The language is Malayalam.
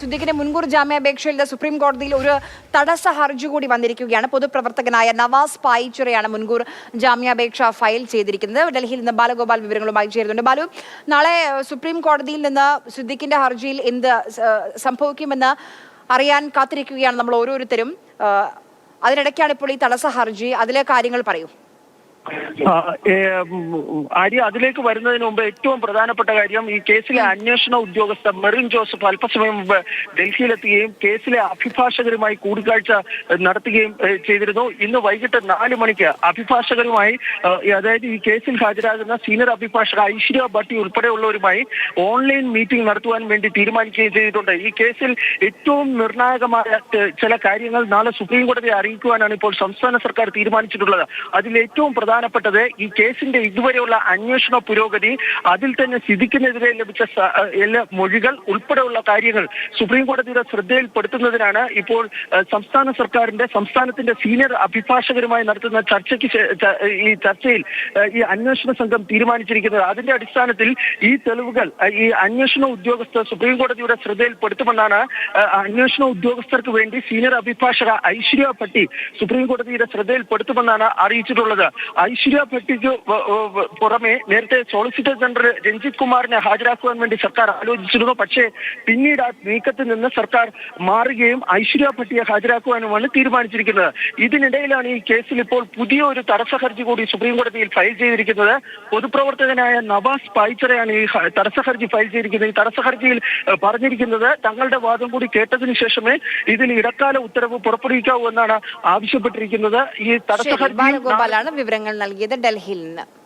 സിദ്ദിഖിന്റെ മുൻകൂർ ജാമ്യാപേക്ഷയിൽ സുപ്രീം കോടതിയിൽ ഒരു തടസ്സ ഹർജി കൂടി വന്നിരിക്കുകയാണ്. പൊതുപ്രവർത്തകനായ നവാസ് പായിച്ചുറയാണ് മുൻകൂർ ജാമ്യാപേക്ഷ ഫയൽ ചെയ്തിരിക്കുന്നത്. ഡൽഹിയിൽ നിന്ന് ബാലഗോപാൽ വിവരങ്ങളുമായി ചേരുന്നുണ്ട്. ബാലു നാളെ സുപ്രീം കോടതിയിൽ നിന്ന് സിദ്ദിഖിന്റെ ഹർജിയിൽ എന്ത് സംഭവിക്കുമെന്ന് അറിയാൻ കാത്തിരിക്കുകയാണ് നമ്മൾ ഓരോരുത്തരും. അതിനിടയ്ക്കാണ് ഇപ്പോൾ ഈ തടസ്സ ഹർജി. അതിലെ കാര്യങ്ങൾ പറയൂ. ആര്യ അതിലേക്ക് വരുന്നതിന് മുമ്പ് ഏറ്റവും പ്രധാനപ്പെട്ട കാര്യം ഈ കേസിലെ അന്വേഷണ ഉദ്യോഗസ്ഥ മെറിൻ ജോസഫ് അല്പസമയം മുമ്പ് ഡൽഹിയിലെത്തുകയും കേസിലെ അഭിഭാഷകരുമായി കൂടിക്കാഴ്ച നടത്തുകയും ചെയ്തിരുന്നു. ഇന്ന് വൈകിട്ട് നാല് മണിക്ക് അഭിഭാഷകരുമായി അതായത് ഈ കേസിൽ ഹാജരാകുന്ന സീനിയർ അഭിഭാഷക ഐശ്വര്യ ഭട്ടി ഉൾപ്പെടെയുള്ളവരുമായി ഓൺലൈൻ മീറ്റിംഗ് നടത്തുവാൻ വേണ്ടി തീരുമാനിക്കുകയും ചെയ്തിട്ടുണ്ട്. ഈ കേസിൽ ഏറ്റവും നിർണായകമായ ചില കാര്യങ്ങൾ നാളെ സുപ്രീം കോടതിയെ അറിയിക്കുവാനാണ് ഇപ്പോൾ സംസ്ഥാന സർക്കാർ തീരുമാനിച്ചിട്ടുള്ളത്. അതിൽ ഏറ്റവും പ്രധാനപ്പെട്ടത് ഈ കേസിന്റെ ഇതുവരെയുള്ള അന്വേഷണ പുരോഗതി അതിൽ തന്നെ സിദ്ദിഖിനെതിരെ ലഭിച്ച എല്ലാ മൊഴികൾ ഉൾപ്പെടെയുള്ള കാര്യങ്ങൾ സുപ്രീം കോടതിയുടെ ശ്രദ്ധയിൽപ്പെടുത്തുന്നതിനാണ് ഇപ്പോൾ സംസ്ഥാന സർക്കാരിന്റെ സംസ്ഥാനത്തിന്റെ സീനിയർ അഭിഭാഷകരുമായി നടത്തുന്ന ചർച്ചയ്ക്ക് ഈ ചർച്ചയിൽ ഈ അന്വേഷണ സംഘം തീരുമാനിച്ചിരിക്കുന്നത്. അതിന്റെ അടിസ്ഥാനത്തിൽ ഈ തെളിവുകൾ ഈ അന്വേഷണ ഉദ്യോഗസ്ഥർ സുപ്രീം കോടതിയുടെ ശ്രദ്ധയിൽപ്പെടുത്തുമെന്നാണ് അന്വേഷണ ഉദ്യോഗസ്ഥർക്ക് വേണ്ടി സീനിയർ അഭിഭാഷക ഐശ്വര്യ പട്ടി സുപ്രീം കോടതിയുടെ ശ്രദ്ധയിൽപ്പെടുത്തുമെന്നാണ് അറിയിച്ചിട്ടുള്ളത്. ഐശ്വര്യ ഭട്ടിക്ക് പുറമെ നേരത്തെ സോളിസിറ്റർ ജനറൽ രഞ്ജിത് കുമാറിനെ ഹാജരാക്കുവാൻ വേണ്ടി സർക്കാർ ആലോചിച്ചിരുന്നു. പക്ഷേ പിന്നീട് ആ നീക്കത്തിൽ നിന്ന് സർക്കാർ മാറുകയും ഐശ്വര്യ ഭട്ടിയെ ഹാജരാക്കുവാനുമാണ് തീരുമാനിച്ചിരിക്കുന്നത്. ഇതിനിടയിലാണ് ഈ കേസിൽ ഇപ്പോൾ പുതിയ ഒരു തടസ്സ ഹർജി കൂടി സുപ്രീം കോടതിയിൽ ഫയൽ ചെയ്തിരിക്കുന്നത്. പൊതുപ്രവർത്തകനായ നവാസ് പായ്ച്ചറയാണ് ഈ തടസ്സ ഹർജി ഫയൽ ചെയ്തിരിക്കുന്നത്. ഈ തടസ്സ ഹർജിയിൽ പറഞ്ഞിരിക്കുന്നത് തങ്ങളുടെ വാദം കൂടി കേട്ടതിന് ശേഷമേ ഇതിന് ഇടക്കാല ഉത്തരവ് പുറപ്പെടുവിക്കാവൂ എന്നാണ് ആവശ്യപ്പെട്ടിരിക്കുന്നത്. ഈ തടസ്സ ഹർജി ബാലഗോപാലാണ് നൽകിയത് ഡൽഹിയിൽ നിന്ന്.